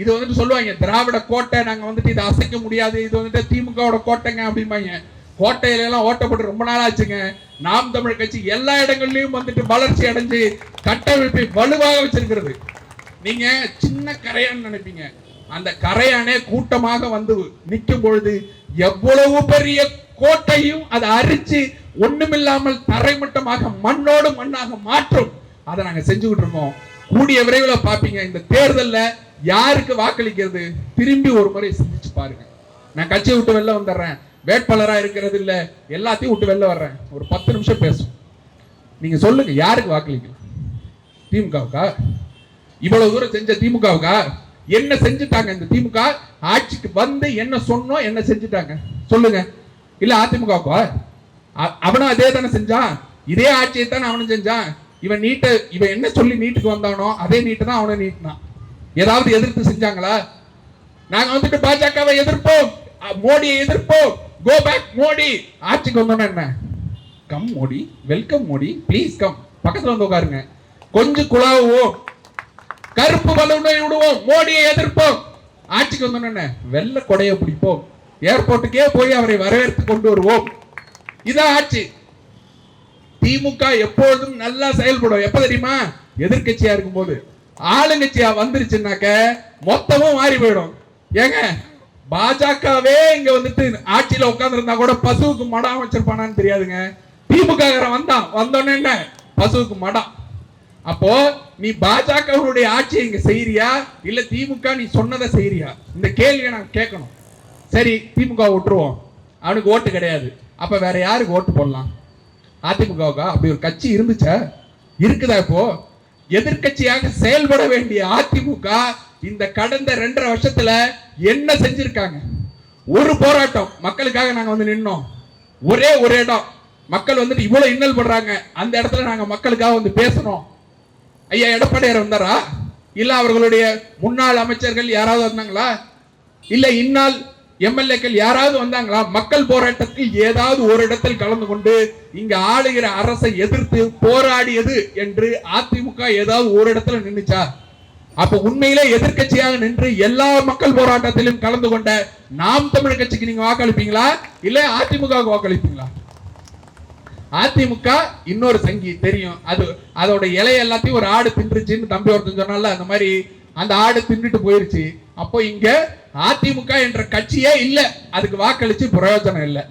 இது வந்துட்டு சொல்லுவாங்க திராவிட கோட்டை நாங்க வந்துட்டு இதை அசைக்க முடியாது இது வந்துட்டு திமுகவோட கோட்டைங்க அப்படிம்பாங்க. கோட்டையில எல்லாம் ஓட்டப்பட்டு ரொம்ப நாள் ஆச்சுங்க நாம் தமிழ் கட்சி எல்லா இடங்கள்லயும் வந்துட்டு வளர்ச்சி அடைஞ்சு கட்டமைப்பை வலுவாக வச்சிருக்கிறது. நீங்க சின்ன கரையான்னு நினைப்பீங்க. அந்த கரையானே கூட்டமாக வந்து நிற்கும் பொழுது எவ்வளவு பெரிய கோட்டையும் அதை அரிச்சு ஒண்ணுமில்லாமல் தரைமட்டமாக மண்ணோடு மண்ணாக மாற்றும். அதை நாங்க செஞ்சுக்கிட்டு இருக்கோம். கூடிய விரைவில் பார்ப்பீங்க இந்த தேர்தல்ல யாருக்கு வாக்களிக்கிறது? திரும்பி ஒரு முறை சிந்திச்சு பாருங்க. நான் கட்சியை விட்டு வெளில வந்துடுறேன். வேட்பாளரா இருக்கிறது இல்ல எல்லாத்தையும் விட்டு வெளில வர்றேன். ஒரு பத்து நிமிஷம் பேசும் நீங்க சொல்லுங்க யாருக்கு வாக்களிக்கலாம் திமுகவுக்கா? இவ்வளவு தூரம் செஞ்ச திமுகவுக்கா? என்ன செஞ்சுட்டாங்க இந்த திமுக? ஆட்சிக்கு வந்து என்ன சொன்னோம் என்ன செஞ்சுட்டாங்க? சொல்லுங்க. இல்ல அதிமுகவுக்கா? அவனும் அதே தானே செஞ்சான். இதே ஆட்சியை தானே அவனும் செஞ்சான். இவன் நீட்டை இவன் என்ன சொல்லி நீட்டுக்கு வந்தானோ அதே நீட்டு தான் அவனை நீட்டினான். ஏதாவது எதிர்த்து செஞ்சாங்களா? நாங்க வந்துட்டு பாஜகவை எதிர்ப்போம். மோடியை எதிர்ப்போம். Go back Modi. ஆட்சிக்கு வந்தோம்னா என்ன? Come Modi. Welcome Modi. Please come பக்கத்துல வந்து உட்காருங்க. கொஞ்சம் குழாவுவோம். கருப்பு பலூனை விடுவோம் மோடியை எதிர்ப்போம். ஆட்சிக்கு வந்தோம்னா என்ன? வெள்ளை கொடையை பிடிப்போம். ஏர்போர்ட்டுக்கே போய் அவரை வரவேற்று கொண்டு வருவோம். இதான் ஆட்சி. திமுக எப்பொழுதும் நல்லா செயல்படும். எப்ப தெரியுமா? எதிர்க்கட்சியாக இருக்கும் போது ஆளுங்கட்சியா வந்துருச்சுனாக்க மொத்தமும் மாறி போயிடும். ஏங்க பாஜகவே இங்க வந்துட்டு ஆட்சியில உட்கார்ந்திருந்தா கூட பசுவுக்கு மடம் வச்சிருப்பானான்னு தெரியாதுங்க. திமுக வந்தான். வந்தோடனே என்ன? பசுவுக்கு மடம். அப்போ நீ பாஜகவுடைய ஆட்சியை இங்க செய்யறியா இல்ல திமுக நீ சொன்னதை செய்யறியா இந்த கேள்வியை நான் கேட்கணும். சரி திமுக விட்டுருவோம். அவனுக்கு ஓட்டு கிடையாது. அப்ப வேற யாருக்கு ஓட்டு போடலாம்? அதிமுகவுக்கா? அப்படி ஒரு கட்சி இருந்துச்சா? இருக்குதா இப்போ? எதிர்க்கட்சியாக செயல்பட வேண்டிய அதிமுக இந்த கடந்த ரெண்டரை வருஷத்துல என்ன செஞ்சிருக்காங்க? ஒரு போராட்டம் மக்களுக்காக நாங்க வந்து நின்னோம். ஒரே ஒரு இடம். மக்கள் வந்துட்டு இவ்வளவு இன்னல் படுறாங்க. அந்த இடத்துல நாங்க மக்களுக்காக வந்து பேசணும். ஐயா எடப்பாடியார் வந்தாரா? இல்ல அவர்களுடைய முன்னாள் அமைச்சர்கள் யாராவது வந்தாங்களா? இல்ல இந்நாள் எம்எல்ஏக்கள் யாராவது வந்தாங்களா? மக்கள் போராட்டத்தில் ஏதாவது ஒரு இடத்தில் கலந்து கொண்டு இங்க ஆளுகிற அரசை எதிர்த்து போராடியது என்று அதிமுக ஏதாவது ஒரு இடத்துல நின்னுச்சா? அப்ப உண்மையிலே எதிர்கட்சியாக நின்று எல்லா மக்கள் போராட்டத்திலும் கலந்து கொண்ட நாம் தமிழ் கட்சிக்கு நீங்க வாக்களிப்பீங்களா? இல்ல அதிமுக வாக்களிப்பீங்களா? அதிமுக இன்னொரு சங்கி தெரியும். அது அதோட இலை எல்லாத்தையும் ஒரு ஆடு தின்றுச்சுன்னு தம்பி ஒருத்தன் சொன்னால அந்த மாதிரி அந்த ஆடு தின்னுட்டு போயிருச்சு. அப்போ இங்க அதிமுக என்ற கட்சியே இல்லை. அதுக்கு வாக்களிச்சு பிரயோஜனம் இல்லை.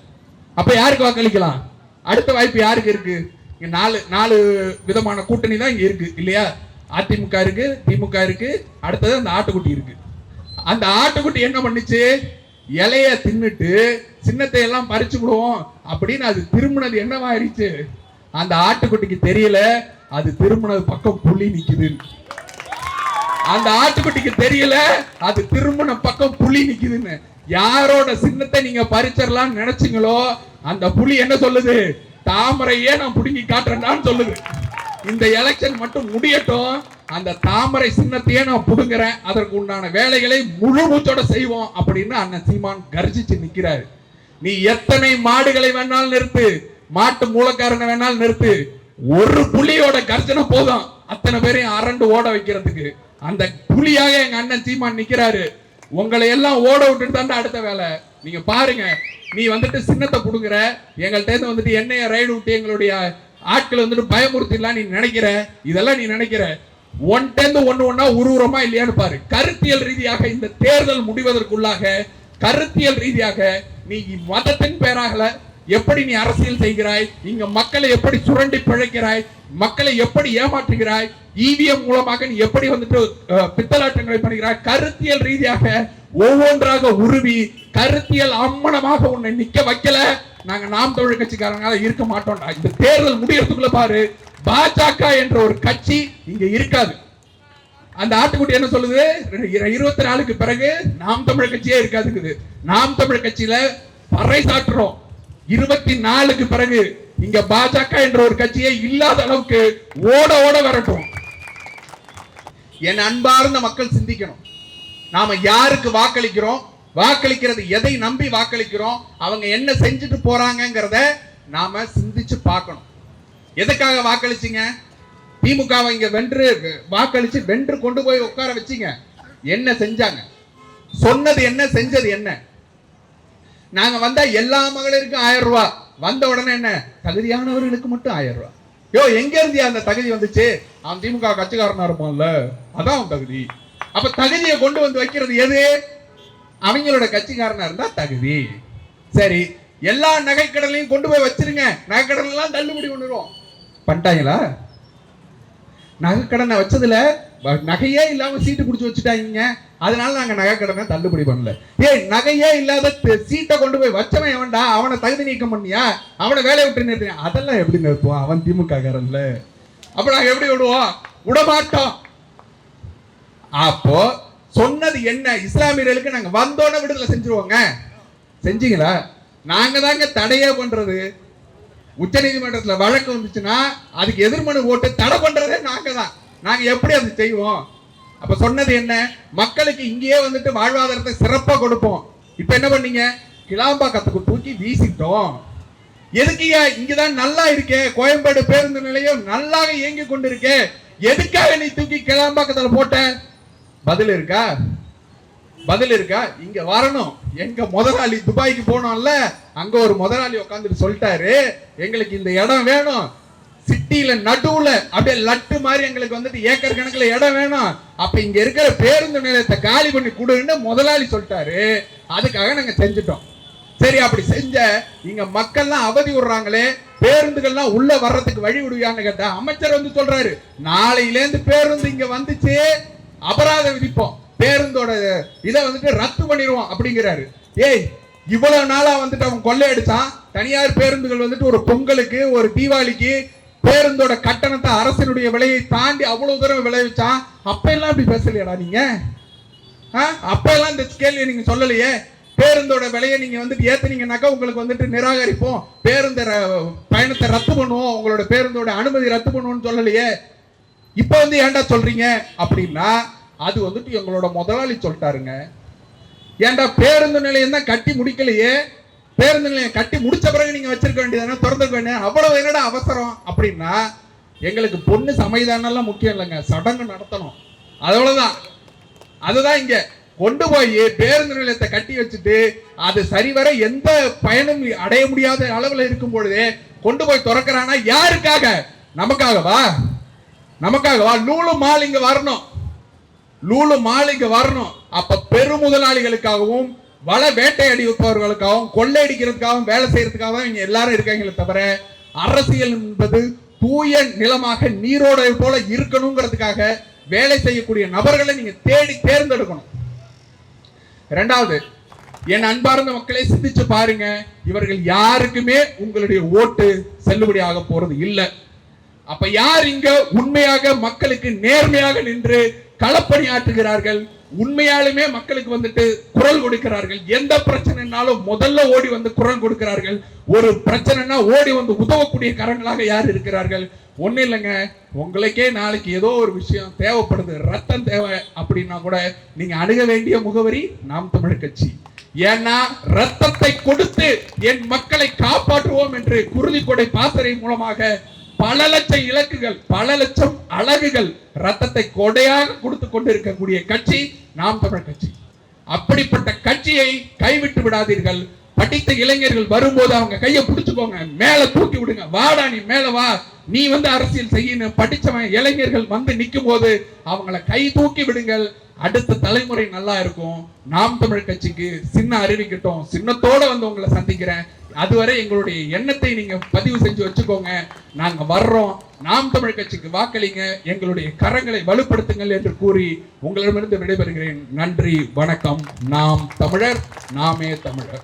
அப்ப யாருக்கு வாக்களிக்கலாம்? அடுத்த வாய்ப்பு யாருக்கு இருக்கு? நாலு நாலு விதமான கூட்டணி தான் இங்க இருக்கு. இல்லையா? அதிமுக இருக்கு திமுக இருக்கு அடுத்தது அந்த ஆட்டுக்குட்டி இருக்கு. அந்த ஆட்டுக்குட்டி என்ன பண்ணுச்சு? இலைய தின்னுட்டு சின்னத்தை எல்லாம் பறிச்சு விடுவோம் அப்படின்னு அது திரும்பினது என்னவாயிருச்சு அந்த ஆட்டுக்குட்டிக்கு தெரியல. அது திரும்பினது பக்கம் புள்ளி நிக்குது. அந்த ஆட்டுக்குட்டிக்கு தெரியல அது திரும்பின பக்கம் புலி நிக்குதுன்னு. யாரோட சின்னத்தை நீங்க பறிச்சிடலாம்னு நினைச்சீங்களோ அந்த புலி என்ன சொல்லுது? தாமரையே நான் புடுங்கி காட்டுறேன்டான்னு சொல்லுது. இந்த எலெக்ஷன் மட்டும் முடியட்டும் அந்த தாமரை சின்னத்தையே நான் புடுங்குறேன். அதற்கு உண்டான வேலைகளை முழு மூச்சோட செய்வோம் அப்படின்னு அண்ணன் சீமான் கர்ஜிச்சு நிக்கிறாரு. நீ எத்தனை மாடுகளை வேணாலும் நிறுத்து மாட்டு மூலக்காரனை வேணாலும் நிறுத்து ஒரு புலியோட கர்ஜனை போதும். அத்தனை பேரையும் அரண்டு ஓட வைக்கிறதுக்கு. அந்த புலியாக எங்க அண்ணன் சீமான் நிக்கிறாரு. உங்களை எல்லாம் ஓட விட்டுட்டு தாண்டா அடுத்த வேலை. நீங்க பாருங்க நீ வந்துட்டு சின்னத்தை புடுங்குற எங்கள்ட்ட இருந்து வந்துட்டு என்னைய ரைடு விட்டு எங்களுடைய ஆட்களை வந்துட்டு பயமுறுத்திடலாம் நீ நினைக்கிற? இதெல்லாம் நீ நினைக்கிற? ஒன்டேந்து ஒன்று ஒன்றா உருவுறமா இல்லையான்னு பாரு. கருத்தியல் ரீதியாக இந்த தேர்தல் முடிவதற்குள்ளாக கருத்தியல் ரீதியாக நீ மதத்தின் பேராகல எப்படி நீ அரசியல் செய்கிறாய்? இங்க மக்களை எப்படி சுரண்டி பிழைக்கிறாய்? மக்களை எப்படி ஏமாற்றுகிறாய்? இவிஎம் மூலமாக நீ எப்படி வந்துட்டு பித்தலாட்டங்களை பண்ணுகிறாய்? கருத்தியல் ரீதியாக ஒவ்வொன்றாக உருவி கருத்தியல் அம்மனமாக உன்னை நிக்க வைக்கல. நாங்க நாம் தமிழ் கட்சிக்காரங்க இருக்க மாட்டோம்டா. இந்த தேர்தல் முடியறதுக்குள்ள பாரு. பாஜக என்ற ஒரு கட்சி இங்க இருக்காது. அந்த ஆட்டுக்குட்டி என்ன சொல்லுது? இருபத்தி நாலுக்கு பிறகு நாம் தமிழ் கட்சியே இருக்காதுங்குது. நாம் தமிழ் கட்சியில பறை சாட்டுறோம் இருபத்தி நாலுக்கு பிறகு இங்க பாஜக என்ற ஒரு கட்சியே இல்லாத அளவுக்கு ஓட ஓட வரட்டும். என் அன்பார்ந்த மக்கள் சிந்திக்கணும். நாம யாருக்கு வாக்களிக்கிறோம்? வாக்களிக்கிறது எதை நம்பி வாக்களிக்கிறோம்? அவங்க என்ன செஞ்சுட்டு போறாங்கங்கிறத நாம சிந்திச்சு பார்க்கணும். எதுக்காக வாக்களிச்சீங்க? திமுகவை இங்க வென்று வாக்களிச்சு வென்று கொண்டு போய் உட்கார வச்சீங்க. என்ன செஞ்சாங்க? சொன்னது என்ன செஞ்சது என்ன? நாங்க வந்தா எல்லா மகளிருக்கும் ஆயிரம் ரூபா. வந்த உடனே என்ன? தகுதியானவர்களுக்கு மட்டும் ஆயிரம் ரூபா. யோ எங்க இருந்து அந்த தகுதி வந்துச்சு? அவன் திமுக கட்சிக்காரனா இருப்பான்ல. அதான் அவன் தகுதி. அப்ப தகுதியை கொண்டு வந்து வைக்கிறது எது? அவங்களோட கட்சிக்காரனா இருந்தா தகுதி. சரி எல்லா நகைக்கடலையும் கொண்டு போய் வச்சிருங்க. நகைக்கடல் எல்லாம் தள்ளுபடி பண்ணிடுவோம் பண்ணிட்டாங்களா? நகைக்கடனை வச்சதுல நகையே இல்லாம சீட்டு பிடிச்சி வச்சுட்டாங்க. அதனால நாங்க கடனை தள்ளுபடி பண்ணல. ஏய் நகையே இல்லாத சீட்டை கொண்டு போய் வச்சவன் எவன்டா? அவனை தகுதி நீக்கம் பண்ணியா? அவனை வேலையை விட்டு நிறுத்தியா? அதெல்லாம் எப்படி நிறுத்துவான் அவன் திமுக காரன்ல அப்ப நாங்க எப்படி விடுவோம்? விடமாட்டோம். அப்போ சொன்னது என்ன? இஸ்லாமியர்களுக்கு நாங்க வந்தோட விடுதலை செஞ்சிருவோங்க. செஞ்சீங்களா? நாங்க தாங்க தடையே பண்றது. உச்ச நீதிமன்றத்துல வழக்கு வந்துச்சுன்னா அதுக்கு எதிர்மனு போட்டு தடை பண்றதே நாங்க தான். நாங்கள் எப்படி அது செய்வோம்? அப்போ சொன்னது என்ன? மக்களுக்கு இங்கேயே வந்துட்டு வாழ்வாதாரத்தை சிறப்பாக கொடுப்போம். இப்போ என்ன பண்ணீங்க? கிளாம்பாக்கத்துக்கு தூக்கி வீசிட்டோம். எதுக்குயா இங்கதான் நல்லா இருக்கே. கோயம்பேடு பேருந்து நிலையம் நல்லாக இயங்கி கொண்டிருக்கே. எதுக்காக நீ தூக்கி கிளாம்பாக்கத்துல போட்ட? பதில் இருக்கா? பதில் இருக்கா? இங்க வரணும். எங்க முதலாளி துபாய்க்கு போனோம்ல அங்க ஒரு முதலாளி உட்காந்துட்டு சொல்லிட்டாரு. எங்களுக்கு இந்த இடம் வேணும். சிட்டியில நடுவுல அப்படியே லட்டு மாதிரி எங்களுக்கு வந்துட்டு ஏக்கர் கணக்குல இடம் வேணும். அப்ப இங்க இருக்கிற பேருந்து நிலையத்தை காலி பண்ணி கொடுன்னு முதலாளி சொல்லிட்டாரு. அதுக்காக நாங்க செஞ்சுட்டோம். சரி அப்படி செஞ்ச இங்க மக்கள்லாம் அவதி விடுறாங்களே. பேருந்துகள்லாம் உள்ள வர்றதுக்கு வழி விடுவியான்னு கேட்டா அமைச்சர் வந்து சொல்றாரு. நாளையிலேருந்து பேருந்து இங்க வந்துச்சு. அபராதம் விதிப்போம். பேருந்தோட இதை வந்துட்டு ரத்து பண்ணிடுவோம் அப்படிங்கிறாரு. ஏய் இவ்வளவு நாளா வந்துட்டு அவன் கொள்ளையடிச்சான். தனியார் பேருந்துகள் வந்துட்டு ஒரு பொங்கலுக்கு ஒரு தீபாவளிக்கு பேருந்தோட கட்டணத்தை அரசினுடைய விலையை தாண்டி அவ்வளவு தூரம் விளைவிச்சான் அப்ப எல்லாம் இப்படி பேசலையாடா நீங்க? ஆ? அப்ப எல்லாம் இந்த கேள்வியை நீங்க சொல்லலையே? பேருந்தோட விலையை நீங்க வந்துட்டு ஏத்துனீங்கன்னாக்கா உங்களுக்கு வந்துட்டு நிராகரிப்போம். பேருந்து ர- பயணத்தை ரத்து பண்ணுவோம். உங்களோட பேருந்தோட அனுமதி ரத்து பண்ணுவோம்னு சொல்லலையே? இப்ப வந்து ஏன்டா சொல்றீங்க? அப்படின்னா அது வந்துட்டு எங்களோட முதலாளி சொல்லிட்டாருங்க. ஏன்டா பேருந்து நிலையம் தான் கட்டி முடிக்கலையே? பேருந்து நிலையம் கட்டி முடிச்ச பிறகு நீங்க வச்சிருக்க வேண்டியதானே திறந்துருக்க வேண்டியது. அவ்வளவு என்னடா அவசரம்? அப்படின்னா எங்களுக்கு பொண்ணு சமைதானெல்லாம் முக்கியம் இல்லைங்க. சடங்கு நடத்தணும். அவ்வளவுதான். அதுதான் இங்க. கொண்டு போய் பேருந்து நிலையத்தை கட்டி வச்சுட்டு அது சரிவர எந்த பயனும் அடைய முடியாத அளவுல இருக்கும் பொழுதே கொண்டு போய் திறக்கிறானா? யாருக்காக? நமக்காகவா? நமக்காகவா? லூலு மால் இங்க வரணும். லூலு மால் இங்க வரணும். அப்ப பெரும் முதலாளிகளுக்காகவும் வள வேட்டையடிப்பவர்களுக்காகவும் கொள்ளையடிக்கிறதுக்காகவும் வேலை செய்யறதுக்காகவும் இங்க எல்லாரும் இருக்காங்களே தவிர அரசியல் என்பது தூய நிலமாக நீரோடை போல இருக்கணுங்கிறதுக்காக வேலை செய்யக்கூடிய நபர்களை நீங்க தேடி தேர்ந்தெடுக்கணும். இரண்டாவது என் அன்பார்ந்த மக்களை சிந்திச்சு பாருங்க. இவர்கள் யாருக்குமே உங்களுடைய ஓட்டு செல்லுபடியாக போறது இல்லை. அப்ப யார் இங்க உண்மையாக மக்களுக்கு நேர்மையாக நின்று களப்பணியாற்றுகிறார்கள். உண்மையாலுமே மக்களுக்கு வந்துட்டு குரல் கொடுக்கிறார்கள். எந்த பிரச்சனைனாலும் முதல்ல ஓடி வந்து குரல் கொடுக்கிறார்கள். ஒரு பிரச்சனைனா ஓடி வந்து உதவக்கூடிய கரங்களாக யார் இருக்கிறார்கள்? ஒன்றும் இல்லைங்க. உங்களுக்கே நாளைக்கு ஏதோ ஒரு விஷயம் தேவைப்படுது ரத்தம் தேவை அப்படின்னா கூட நீங்க அணுக வேண்டிய முகவரி நாம் தமிழ் கட்சி. ஏன்னா ரத்தத்தை கொடுத்து என் மக்களை காப்பாற்றுவோம் என்று குருதிக்கொடை பாத்திரை மூலமாக பல லட்சம் இலக்குகள் பல லட்சம் அழகுகள் ரத்தத்தை கொடையாக கொடுத்து கொண்டிருக்கக்கூடிய கட்சி நாம் தமிழ் கட்சி. அப்படிப்பட்ட கட்சியை கைவிட்டு விடாதீர்கள். படித்த இளைஞர்கள் வரும்போது அவங்க கையை பிடிச்சுக்கோங்க. மேல தூக்கி விடுங்க. வாடா நீ மேல வா. நீ வந்து அரசியல் செய்யணும். படிச்சவன் இளைஞர்கள் வந்து நிற்கும் போது அவங்கள கை தூக்கி விடுங்கள். அடுத்த தலைமுறை நல்லா இருக்கும். நாம் தமிழ் கட்சிக்கு சின்ன அறிவிக்கட்டும் சின்னத்தோட வந்து உங்களை சந்திக்கிறேன். அதுவரை எங்களுடைய எண்ணத்தை நீங்க பதிவு செஞ்சு வச்சுக்கோங்க. நாங்க வர்றோம். நாம் தமிழ் கட்சிக்கு வாக்களிங்க. எங்களுடைய கரங்களை வலுப்படுத்துங்கள் என்று கூறி உங்களிடமிருந்து விடைபெறுகிறேன். நன்றி வணக்கம். நாம் தமிழர் நாமே தமிழர்.